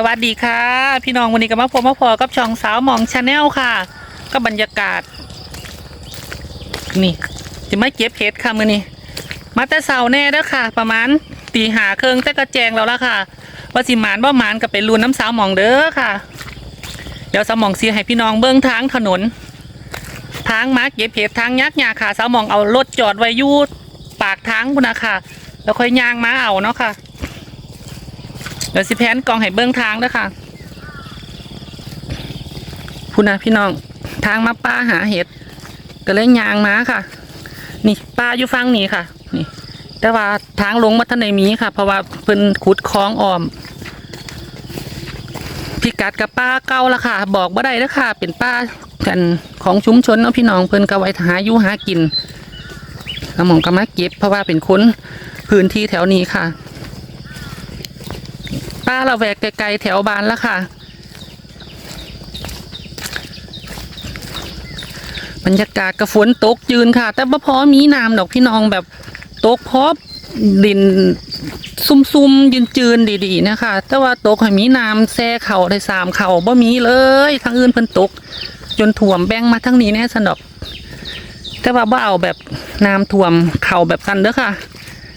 สวัสดีค่ะ พี่น้องวันนี้ก็มาพบมาพอกับช่องสาวมองชาแนลค่ะ ก็บรรยากาศ นี่จะไม่เก็บเห็ดค่ะมือนี้มาแต่เสาแน่เด้อค่ะ ประมาณตีหาเครื่องแต่กระแจงแล้วละค่ะ ว่าสิหมานบ่หมานกับไปรูนน้ำสาวมองเด้อค่ะ เดี๋ยวสาวมองเสียให้พี่น้องเบื้องทางถนน ทางมาเก็บเห็ดทางยักษ์ยาค่ะสาวมองเอารถจอดไว้ยูปากทางพุนะค่ะ แล้วค่อยยางมาเอาเนาะค่ะ เดี๋ยวสิแพนกองให้เบื้องทางเด้อค่ะพูนะพี่น้องทางมาป้าหาเห็ดก็เลยยางมาค่ะ นี่ป้าอยู่ฟังนี้ค่ะ นี่ แต่ว่าทางลงมาทันในมีค่ะ เพราะว่าเพิ่นขุดคลองออมพิกัดกับป้าเก่าละค่ะ บอกบ่ได้แล้วค่ะ เป็นป้ากันของชุมชนเนาะพี่น้องเพิ่นก็ไว้หาอยู่หากินกระหม่อมก็มาเก็บเพราะว่าเป็นคนพื้นที่แถวนี้ค่ะ ป้าเราแวกไกลๆแถวบ้านแล้วค่ะ บรรยากาศกระฝนตกยืนค่ะ แต่บ่พอมีน้ำดอกพี่น้องแบบตกพอดินซุ่มๆยืนจืนๆดีๆนะคะ แต่ว่าตกให้มีน้ำแซ่เข่าได้สามเข่าบ่มีเลยทางอื่นเพิ่นตก จนถ่วมแบ่งมาทั้งนี้แน่สนอกแต่ว่าบ่เอาแบบน้ำท่วมเข่าแบบกันเด้อค่ะ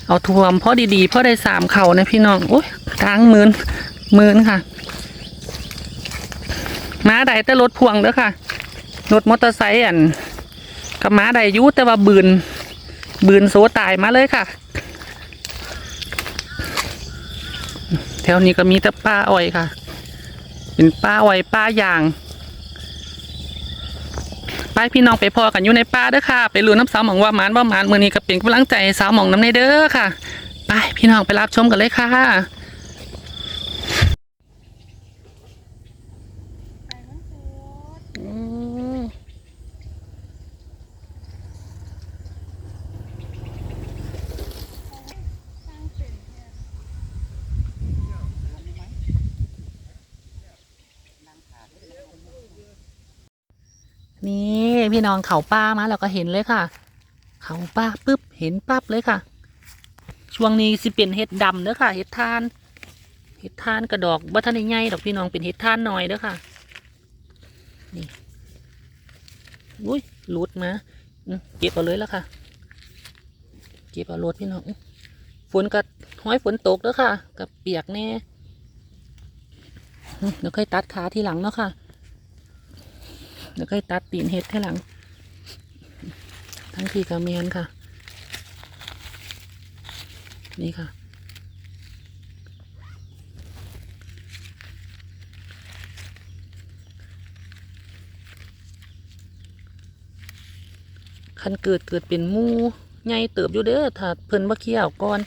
เอาท่วมพอดีๆพอได้สามเข่านะพี่น้องโอ้ยทางหมืนหมืนค่ะม้าใดแต่รถพ่วงเด้อค่ะรถมอเตอร์ไซค์อันกับม้าใดยุแต่ว่าบืนบืนโซตายมาเลยค่ะ แถวนี้ก็มีแต่ป้าอ้อยค่ะ เป็นป้าอ้อยป้ายางายพี่น้องไปพอกันอยู่ในป่าเด้อค่ะ ไปรู้น้ำสาวหมองว่ามานว่ามานมือนี้ก็เป็นกำลังใจสาวหมองน้ำในเด้อค่ะ ไปพี่น้องไปรับชมกันเลยค่ะ นี่พี่น้องเขาป้ามาเราก็เห็นเลยค่ะ เขาป้าปุ๊บเห็นปั๊บเลยค่ะ ช่วงนี้สิเป็นเห็ดดำเด้อค่ะ เห็ดทาน เห็ดทานกระดอกบัทนใหญ่ดอกพี่น้องเป็นเห็ดทานหน่อยเด้อค่ะ นี่อุ้ยหลุดมาเก็บเอาเลยแล้วค่ะ เก็บเอารถพี่น้องฝนกับห้อยฝนตกเด้อค่ะ กับเปียกแน่เดี๋ยวค่อยตัดขาทีหลังเนาะค่ะ เดี๋ยวก็ตัดตีนเห็ดให้หลัง ทั้งทีกระเมียนค่ะ นี่ค่ะ คันเกิดเกิดเป็นมูใหญ่เติบอยู่เด้อถ้าเพิ่นบ่เคี่ยวก่อน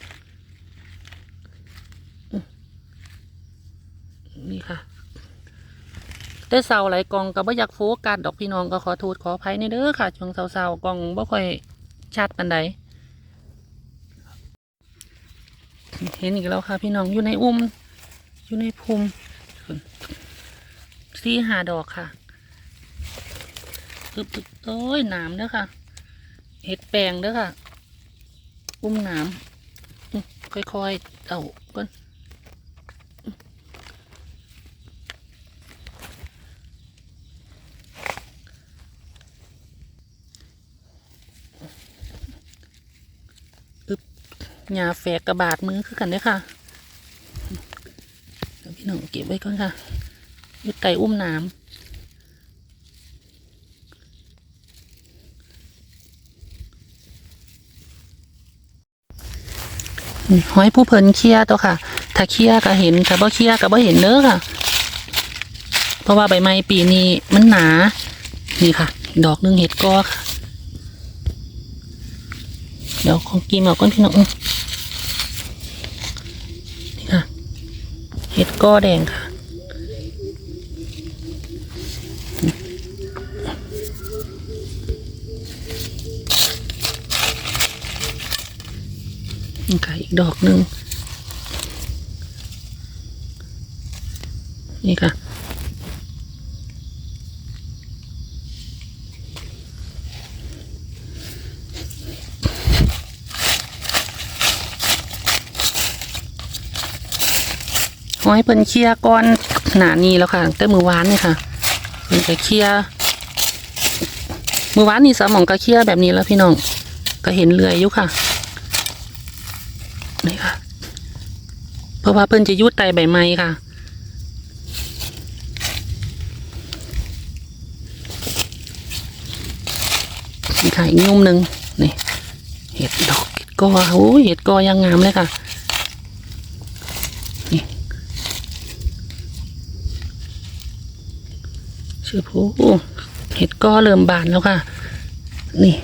นี่ค่ะ แต่เสาไหลกองก็บ่อยากโฟกัสดอกพี่น้องก็ขอโทษขออภัยในเด้อค่ะ ช่วงเสาๆกองบ่ค่อยชัดปานใดเห็นอีกแล้วค่ะ พี่น้องอยู่ในอุ้มอยู่ในภูมิสี่หาดอกค่ะอึบอึบเอ้ยหนามเด้อค่ะ เห็ดแปลงเด้อค่ะ อุ้มหนามค่อยๆเอา หญ้าแฝกกระบาดมือคือกันเด้ค่ะพี่น้องเก็บไว้ก่อนค่ะยุดไก่อุ้มน้ำนี่หอยผู้เพลินเคลียตัวค่ะ ถ้าเคลียก็เห็น ถ้าบ่เคลียก็บ่เห็นเด้อค่ะ เพราะว่าใบไม้ปีนี้มันหนา นี่ค่ะ ดอกหนึงเห็ดกอค่ะ เดี๋ยวของกินเอาก้อนพี่น้องอื้อนี่ค่ะ เห็ดก้อแดงค่ะ นี่ค่ะ อีกดอกหนึ่งนี่ค่ะ ขอให้เพิ่นเคลียร์ก่อนหนานี้แล้วค่ะตั้งแต่มือวานนี่ค่ะเพิ่นจะเคลียร์มือวานนี่สมองก็เคลียร์แบบนี้แล้วพี่น้องก็เห็นเลื่อยอยู่ค่ะนี่ค่ะ เพราะว่าเพิ่นจะยุดไตใบไม้ค่ะนี่ค่ะอีกนุ่มหนึ่งนี่เห็ดดอกเห็ดกอโอ้ยเห็ดกอยังงามเลยค่ะ ชื่อผู้เห็ดกอเริ่มบานแล้วค่ะ นี่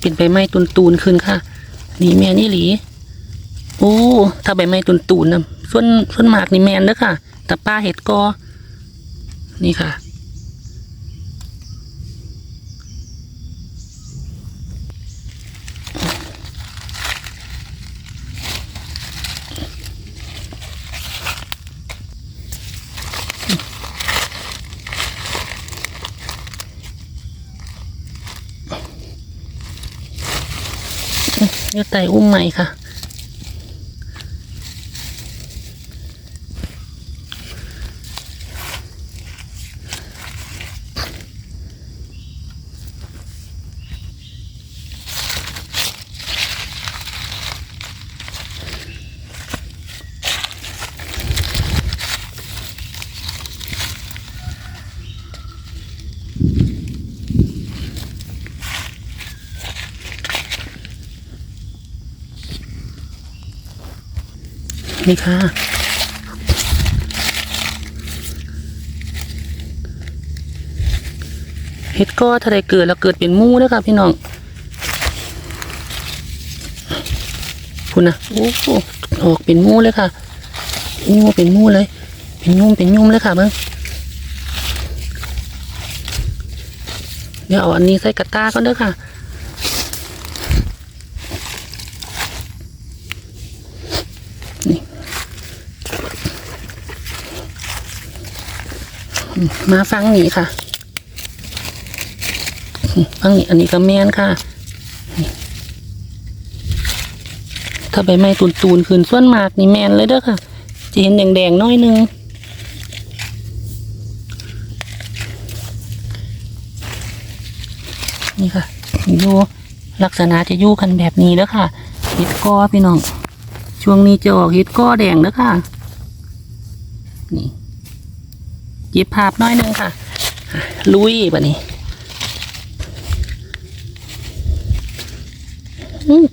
เป็นใบไม้ตุนตูนขึ้นค่ะ นี่แม่นี่หลี โอ้ ถ้าใบไม้ตุนตูนนะส่วนส่วนมากนี่แมนเด้อค่ะ แต่ป้าเห็ดกอ นี่ค่ะ เนื้อไตอุ้มใหม่ค่ะ นี่ค่ะ เห็ดก็ถ้าได้เกิดแล้วเกิดเป็นมูแล้วค่ะพี่น้องคุณนะโอ้โหออกเป็นมูเลยค่ะโอ้เป็นมูเลย เป็นยุ่มเป็นยุ่มเลยค่ะเบิ้งเดี๋ยวเอาอันนี้ใส่กระตาก่อนเด้อค่ะ มาฟังนี่ค่ะฟังนี่อันนี้ก็แมนค่ะถ้าใบไม้ตูนตูนๆขึ้นส่วนมากนี่แมนเลยเด้อค่ะจะเห็นแดงๆน้อยนึงนี่ค่ะอยู่ลักษณะจะอยู่กันแบบนี้เด้อค่ะเห็ดก้อพี่น้อง ช่วงนี้จะออกเห็ดก้อแดงเด้อค่ะนี่ ยิบภาพน้อยหนึงค่ะ ลุยบะนี้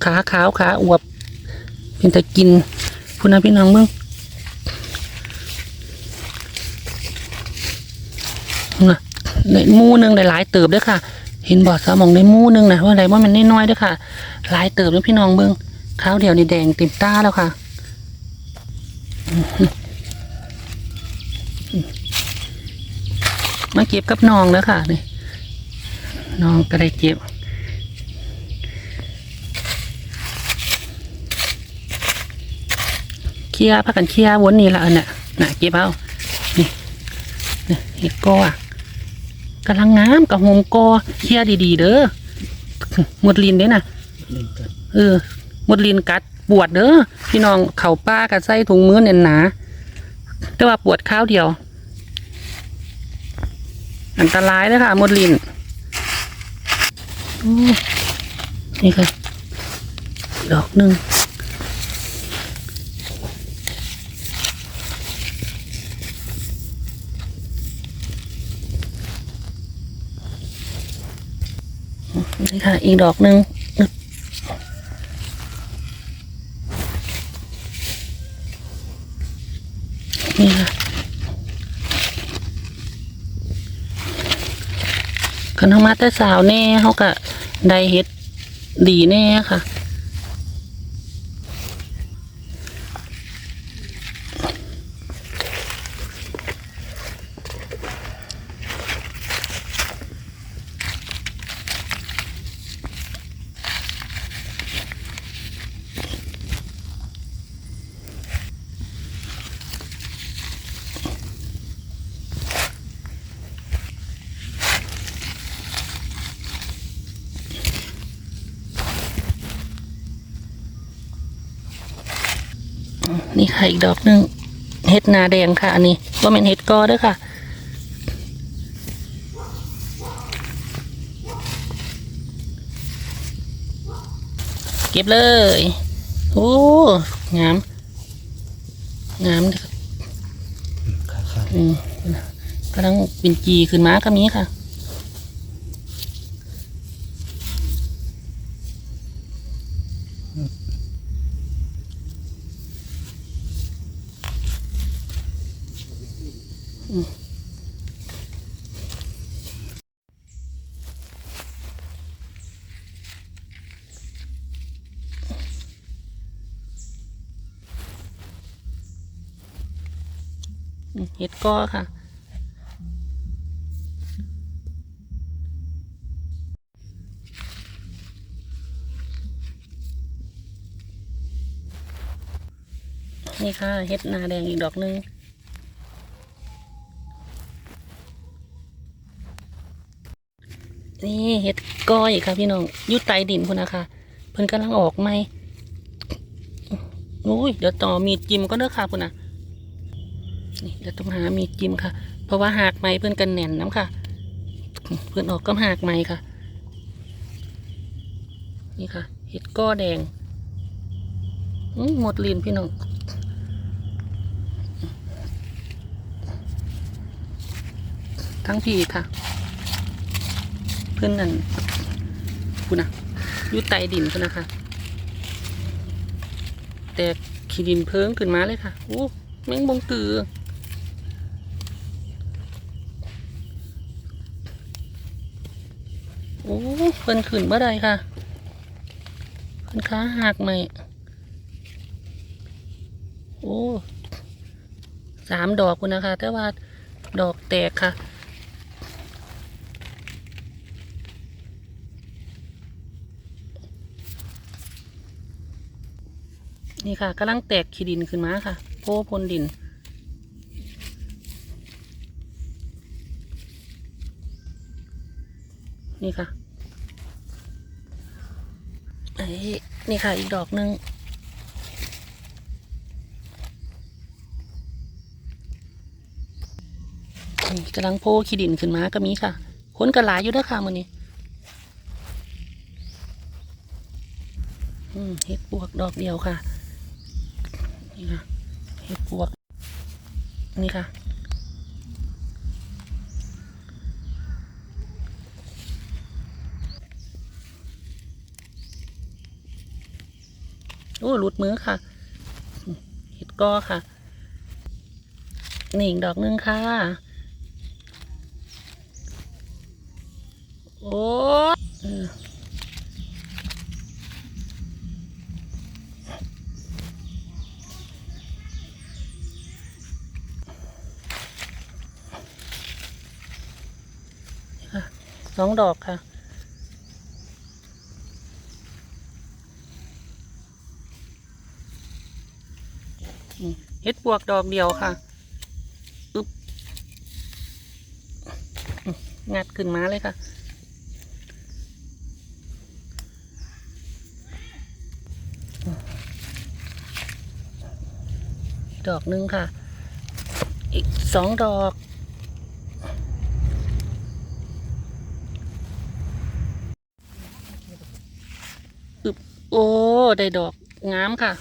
ขาขาวขาอวบ เป็นตะกินพูนะพี่น้องเบิ้งน่ะในมูนึงหลายเติบด้วยค่ะ เห็นบอดสมองในมูนึงนะว่าอะไรว่ามันน้อยๆด้วยค่ะหลายเติบแล้วยพี่น้องเบิ้งข้าวเดียวนี่แดงเต็มตาแล้วค่ะ มาเก็บกับน้องแล้วค่ะนี่น้องก็ได้เก็บเคลียพักกันเคลียวนนี่ละอันน่ะน่ะเก็บเอานี่นี่เห็ดกออะกำลังงามกับโฮมกอเคลียดีๆเด้อหมดลินเด้น่ะเออหมดลินกัดปวดเด้อพี่น้องเข่าป้ากัดใส่ถุงมือเน่นหนาแต่ว่าปวดข้าวเดียว อันตรายเลยค่ะมดลินนี่ค่ะ ดอกหนึ่งนี่ค่ะ อีกดอกหนึ่งนี่ค่ะ คันเขามาแต่สาวแน่เขาก็ได้เฮ็ดดีแน่ค่ะ น นี่ค่ะอีกดอกหนึ่งเห็ดนาแดงค่ะ อันนี้ว่าเป็นเห็ดกอเด้วยค่ะ เก็บเลยโอ้งามงามเลยค่ะขาขาดอืมกำลังเป็นจีขึ้นมาก็มีค่ะ ห็ดก้อค่ะนี่ค่ะเห็ดนาแดงอีกดอกหนึงนี่เห็ดก้อยค่ะพี่น้องยุดไตดินพุ่นนะคะเพิ่นกำลังออกไหมอุ้ยเดี๋ยวต่อมีดจิ้มก็เด้อค่ะพุ่นนะ นี่เดี๋ยวต้องหามีดจิ้มค่ะ เพราะว่าหากไม้เพื่อนกันแน่นน้ำค่ะ เพื่อนออกก็หากไม้ค่ะ นี่ค่ะ เห็ดก้อแดงหมดลีนพี่น้องทั้งพี่ค่ะ เพื่อนนั่นคุณนะอยุดไตดินคุณนะคะ แต่ขี้ดินเพิ่งขึ้นมาเลยค่ะ โอ้แมงบงตือ โอ้ เพิ่นขึ้นเมื่อไรค่ะเพิ่นขาหักไหมโอ้สามดอกคุณนะคะ แต่ว่าดอกแตกค่ะนี่ค่ะกำลังแตกขี้ดินขึ้นมาค่ะโพพนดิน นี่ค่ะ นี่ค่ะอีกดอกหนึ่งนี่กำลังโพขี้ดินขึ้นมาก็มีค่ะคนกระหลายอยู่เด้อค่ะมือนี้เห็ดปวกดอกเดียวค่ะ นี่ค่ะ เห็ดปวก นี่ค่ะ โอ้หลุดมือค่ะเห็ดกอค่ะนี่อีกดอกหนึงค่ะ โอ้เออนี่ค่ะสองดอกค่ะ เฮ็ดปวกดอกเดียวค่ะอึ๊บงัดขึ้นมาเลยค่ะดอกหนึ่งค่ะ อีกสองดอกอึบโอ้ ได้ดอกงามค่ะ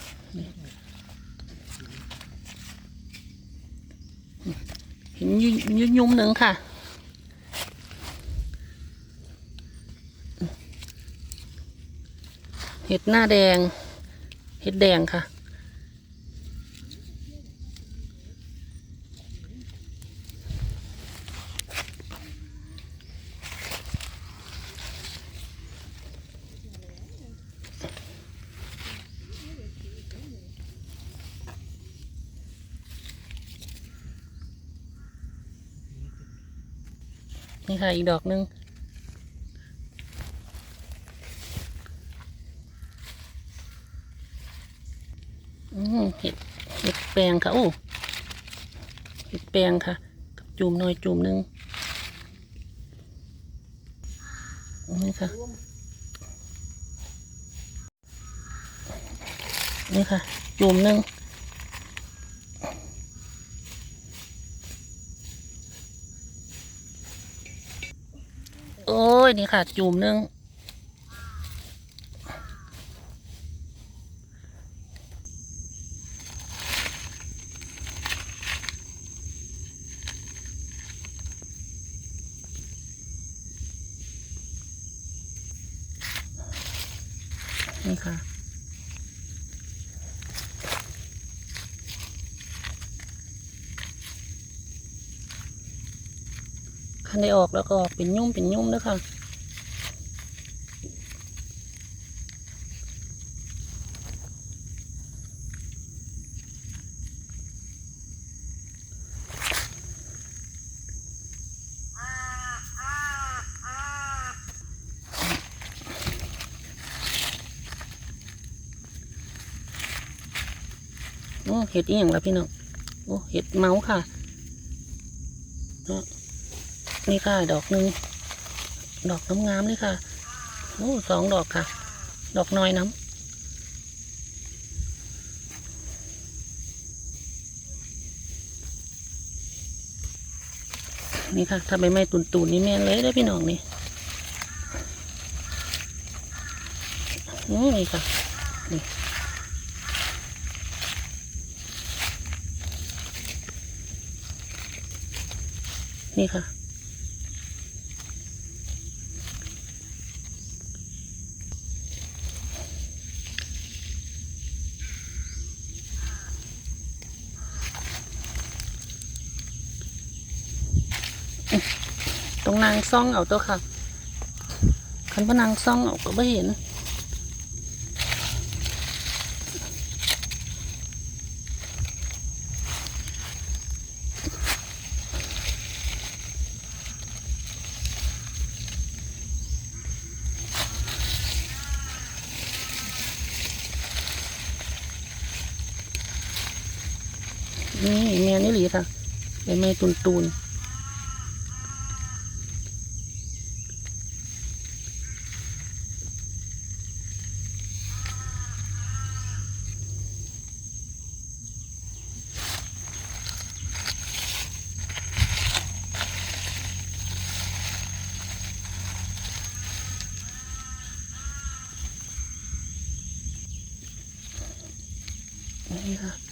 ห็นยุยยุ่มหนึ่งค่ะ เห็ดหน้าแดง เห็ดแดงค่ะ นี่ค่ะอีกดอกหนึ่งอืมเห็ดเห็ดแปลงค่ะโอ้เห็ดแปลงค่ะ จุ่มหน่อยจุ่มหนึ่งนี่ค่ะ นี่ค่ะ จุ่มหนึ่ง ยนี่ค่ะ จุ่มนึงนี่ค่ะคันได้ออกแล้วก็ออกเป็นยุ่มเป็นยุ่มด้วยค่ะ โอ้ เห็ดอีหยังแล้วพี่น้องโอ้เห็ดเมาส์ค่ะนี่ค่ะดอกหนึ่งดอกงามๆเลยค่ะโอ้สองดอกค่ะ ดอกน้อยน้ำนี่ค่ะ ถ้าใบไม้ตุนๆนี่แม่นเลยเด้พี่น้องนี่โอ้นี่ค่ะ นี่ นี่ค่ะ ตรงนางซ่องเอาตัวค่ะคันพนางซ่องเอาก็ไม่เห็นแม่นี่หลีค่ะใบไม้ ตุนตุนนี่ค่ะ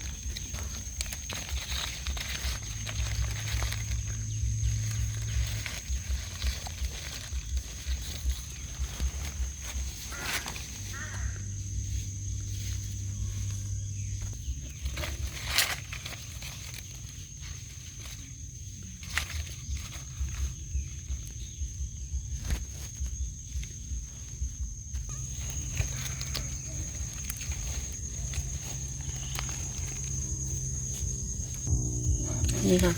นี่ค่ะ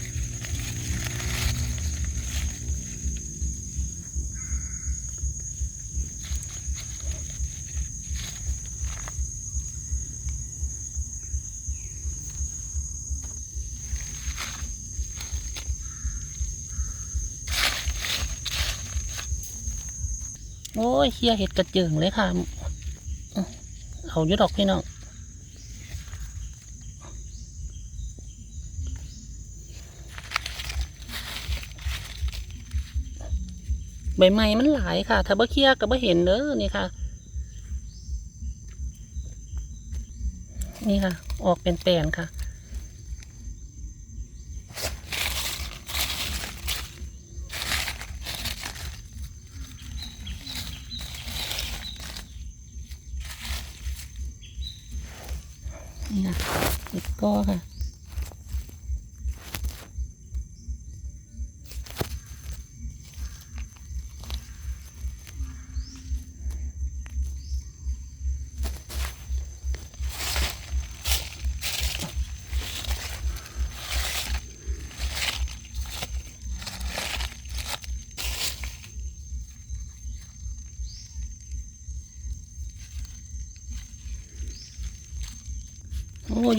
โอ้ยเฮียเห็ดกระเจิงเลยค่ะ เอาอยู่ดอกพี่น้อง ใบไม้มันหลายค่ะ ถ้าบ่เคลียร์ก็บ่เห็นเด้อนี่ค่ะ นี่ค่ะ ออกเป็นแปลนค่ะ นี่ค่ะเห็ดก็ค่ะ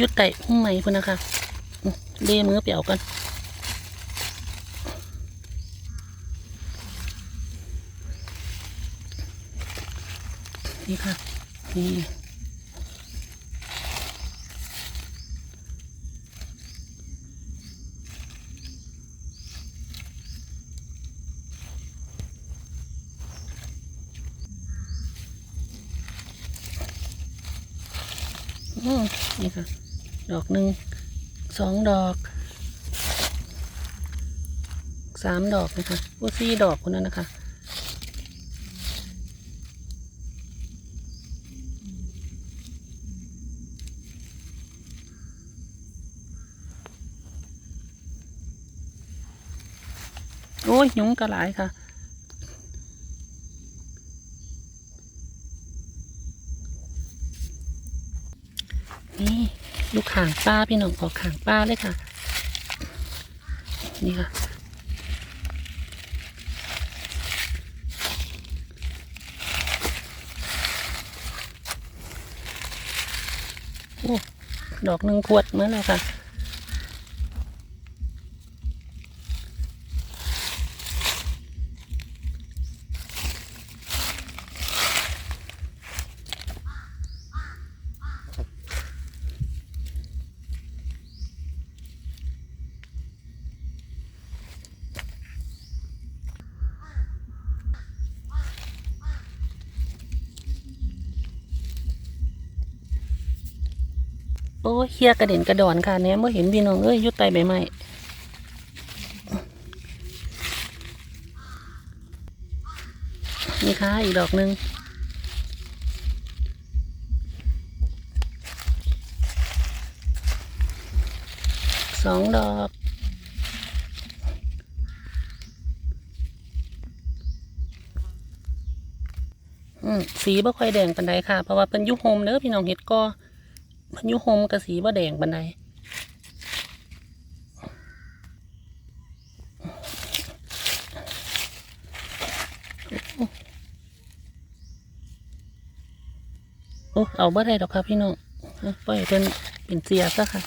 ยุดไก่หุ้งใหม่พุ่นนะคะเลมือเปียวกันนี่ค่ะนี่อืมนี่ค่ะ ดอกหนึ่งสองดอกสามดอกนะคะโอ้สี่ดอกคนนั้นนะคะโอ้ยยุงกระหลายค่ะ นี่ ลูกข่างป้าพี่น้องออกข่างป้าเลยค่ะ นี่ค่ะ โอ้ ดอกหนึ่งขวดเมื่อแล้วค่ะ โอ้ยเฮียกระเด็นกระดอนค่ะเนี่ยเมื่อเห็นพี่น้องเอ้ยยุดไตใบไม้นี่ค่ะอีกดอกหนึ่งสองดอกอืมสีบ่ค่อยแดงปันใดค่ะ เพราะว่าเป็นยุคโฮมเด้อพี่น้องเห็ดกอ พายุโฮมกระสีบ่แดงบันไดโอ้เอาบ่ได้ดอกครับพี่น้องปล่อยเป็นเป็นเสียซะค่ะ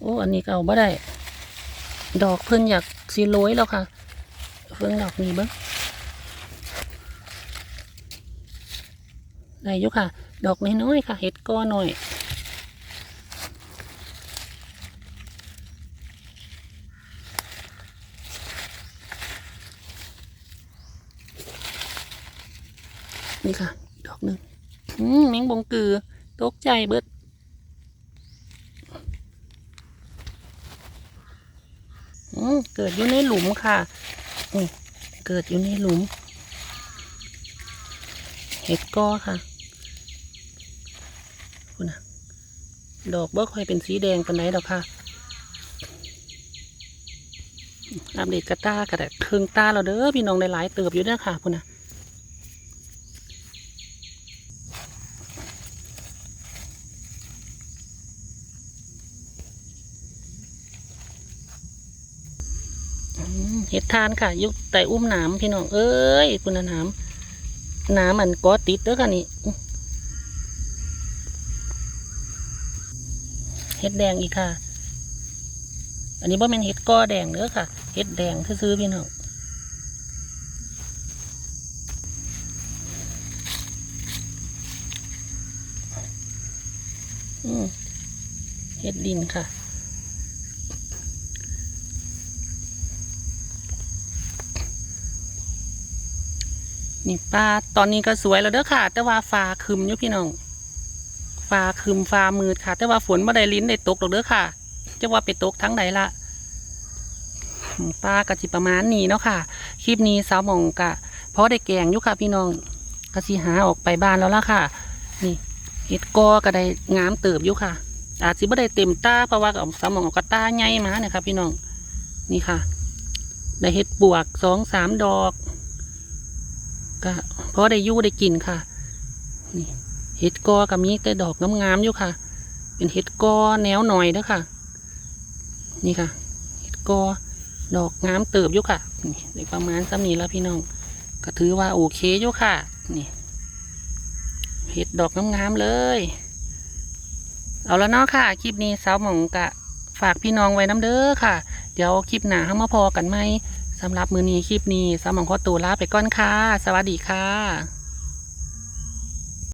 โอ้ อันนี้ก็เอาบ่ได้ ดอกเพิ่นอยากสีโรยแล้วค่ะ เพิ่งดอกนี้บิ้ง ได้ยู่ค่ะ ดอกน้อยๆค่ะ เห็ดก้อนหน่อยนี่ค่ะ ดอกหนึ่งอืมแมงบงกือ ตกใจเบิดอืมเกิดอยู่ในหลุมค่ะนี่เกิดอยู่ในหลุม เห็ดก้อค่ะ คุณนะ ดอกบ่ค่อยเป็นสีแดงปานไหนดอกค่ะอัปเดตกระตากระดเครื่องตาเราเด้อพี่น้องหลายเติบอยู่เด้อค่ะคุณนะเห็ดทานค่ะ ยุคแต่อุ้มหนามพี่น้อง เอ้ยคุณนะหนามหนามมันก็ติดเด้อค่ะนี่ เห็ดแดงอีกค่ะ อันนี้ว่าเป็นเห็ดก้อแดงเด้อค่ะ เห็ดแดงซื้อพี่น้องอืมเห็ดดินค่ะนี่ปลาตอนนี้ก็สวยแล้วเด้อค่ะ แต่ว่าฟ้าคึมอยู่พี่น้อง ฟ้าครึมฟ้ามืดค่ะ แต่ว่าฝนบ่ได้ลิ้นได้ตกหรอกเด้อค่ะจะว่าไปตกทั้งใดละปลากะจิประมาณนี้เนาะค่ะ คลิปนี้สาวหมองกะเพราะได้แกงอยู่ค่ะ พี่น้องกะสิหาออกไปบ้านแล้วล่ะค่ะ นี่เห็ดกอก็ได้งามเติบอยู่ค่ะ อาจสิบ่ได้เต็มตาเพราะว่าเอาสาวหมองเอกระตาใหญ่มาเนี่ยค่ะพี่น้องนี่ค่ะได้เห็ดบวกสองสามดอกก็เพราะได้ยู่ได้กินค่ะ นี่ เห็ดกอกับมีแต่ดอกงามๆอยู่ค่ะ เป็นเห็ดกอแนวหน่อยเด้อค่ะ นี่ค่ะ เห็ดกอดอกงามเติบอยู่ค่ะ นี่ได้ประมาณซ้ำนี้แล้วพี่น้อง ก็ถือว่าโอเคอยู่ค่ะ นี่ เห็ดดอกงามๆเลย เอาแล้วเนาะค่ะ คลิปนี้สาวหมองกะฝากพี่น้องไว้น้ำเด้อค่ะ เดี๋ยวคลิปหน้าห้ามาพอกันไหมสำหรับมือนี้คลิปนี้สาวหมองขอตัวลาไปก่อนค่ะ สวัสดีค่ะ